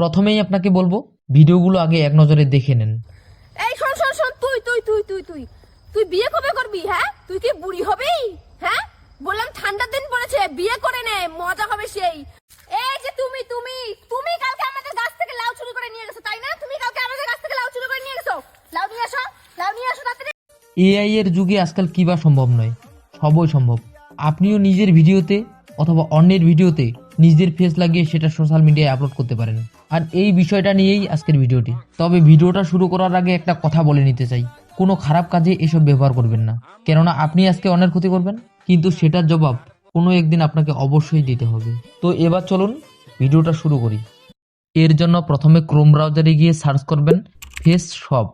প্রথমেই আপনাকে বলব ভিডিওগুলো আগে এক নজরে দেখে নেন। এই শোন শোন শোন তুই তুই তুই তুই তুই। তুই বিয়ে কবে করবি হ্যাঁ? তুই কি বুড়ি হবি হ্যাঁ? বললাম ঠান্ডার দিন পড়েছে বিয়ে করে নে মজা হবে সেই। এই যে তুমি তুমি তুমি কালকে আমাদের গাছ থেকে লাউ চুরি করে নিয়ে গেছো তাই না? তুমি কালকে আমাদের গাছ থেকে লাউ চুরি করে নিয়ে গেছো? লাউ নিয়ে আসো লাউ নিয়ে আসো তাড়াতাড়ি। এআই এর যুগে আজকাল কি বা সম্ভব নয় সবই সম্ভব। আপনিও নিজের ভিডিওতে অথবা অন্যের ভিডিওতে নিজের ফেস লাগিয়ে সেটা সোশ্যাল মিডিয়ায় আপলোড করতে পারেন। আর এই বিষয়টা নিয়েই আজকের ভিডিওটি। তবে ভিডিওটা শুরু করার আগে একটা কথা বলে নিতে চাই। কোনো খারাপ কাজে এসব ব্যবহার করবেন না। কেননা আপনি আজকে অন্যের ক্ষতি করবেন, কিন্তু সেটার জবাব কোনো একদিন আপনাকে অবশ্যই দিতে হবে। তো এবার চলুন ভিডিওটা শুরু করি। এর জন্য প্রথমে ক্রোম ব্রাউজারে গিয়ে সার্চ করবেন ফেস শপ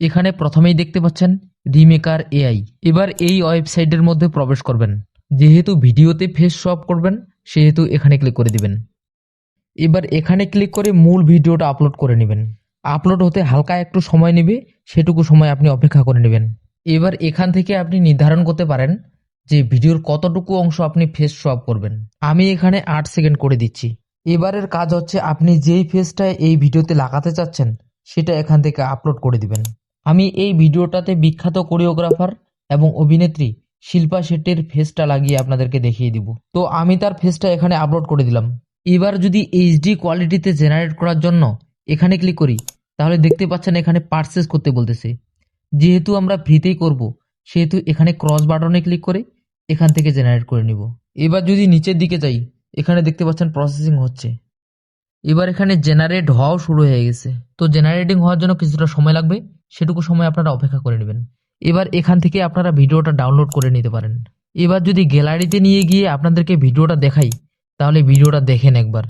এখানে প্রথমেই দেখতে পাচ্ছেন রিমেকার এআই এবার এই ওয়েবসাইটের মধ্যে প্রবেশ করবেন। যেহেতু ভিডিওতে ফেস শপ করবেন, সেহেতু এখানে ক্লিক করে দিবেন। এবার এখানে ক্লিক করে মূল ভিডিওটা আপলোড করে নেবেন। আপলোড হতে হালকা একটু সময় নেবে, সেটুকু সময় আপনি অপেক্ষা করে নেবেন। এবার এখান থেকে আপনি নির্ধারণ করতে পারেন যে ভিডিওর কতটুকু অংশ আপনি ফেস সোয়াপ করবেন। আমি এখানে আট সেকেন্ড করে দিচ্ছি। এবারের কাজ হচ্ছে আপনি যেই ফেসটা এই ভিডিওতে লাগাতে চাচ্ছেন, সেটা এখান থেকে আপলোড করে দিবেন। আমি এই ভিডিওটাতে বিখ্যাত কোরিওগ্রাফার এবং অভিনেত্রী শিল্পা শেট্টির ফেসটা লাগিয়ে আপনাদেরকে দেখিয়ে দিব। তো আমি তার ফেসটা এখানে আপলোড করে দিলাম। এবার যদি এইচডি কোয়ালিটিতে জেনারেট করার জন্য এখানে ক্লিক করি, তাহলে দেখতে পাচ্ছেন এখানে পারচেস করতে বলতেছে। যেহেতু আমরা ফ্রিতেই করব, সেহেতু এখানে ক্রস বাটনে ক্লিক করে এখান থেকে জেনারেট করে নিব। এবার যদি নিচের দিকে যাই, এখানে দেখতে পাচ্ছেন প্রসেসিং হচ্ছে। এবার এখানে জেনারেট হওয়াও শুরু হয়ে গেছে। তো জেনারেটিং হওয়ার জন্য কিছুটা সময় লাগবে, সেটুকু সময় আপনারা অপেক্ষা করে নেবেন। এবার এখান থেকে আপনারা ভিডিওটা ডাউনলোড করে নিতে পারেন। এবার যদি গ্যালারিতে নিয়ে গিয়ে আপনাদেরকে ভিডিওটা দেখাই তাহলে ভিডিওটা দেখেন একবার।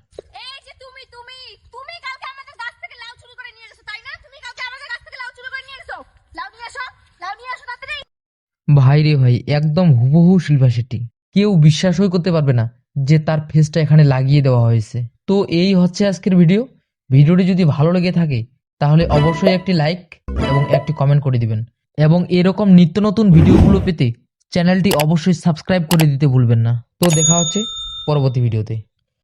ভাই রে ভাই একদম হুবহু শিল্পা শেট্টি। কেউ বিশ্বাসই করতে পারবে না যে তার ফেসটা এখানে লাগিয়ে দেওয়া হয়েছে। তো এই হচ্ছে আজকের ভিডিও। ভিডিওটি যদি ভালো লেগে থাকে তাহলে অবশ্যই একটি লাইক এবং একটি কমেন্ট করে দিবেন। এবং এরকম নিত্য নতুন ভিডিওগুলো পেতে চ্যানেলটি অবশ্যই সাবস্ক্রাইব করে দিতে ভুলবেন না। তো দেখা হচ্ছে পরবর্তী ভিডিওতে।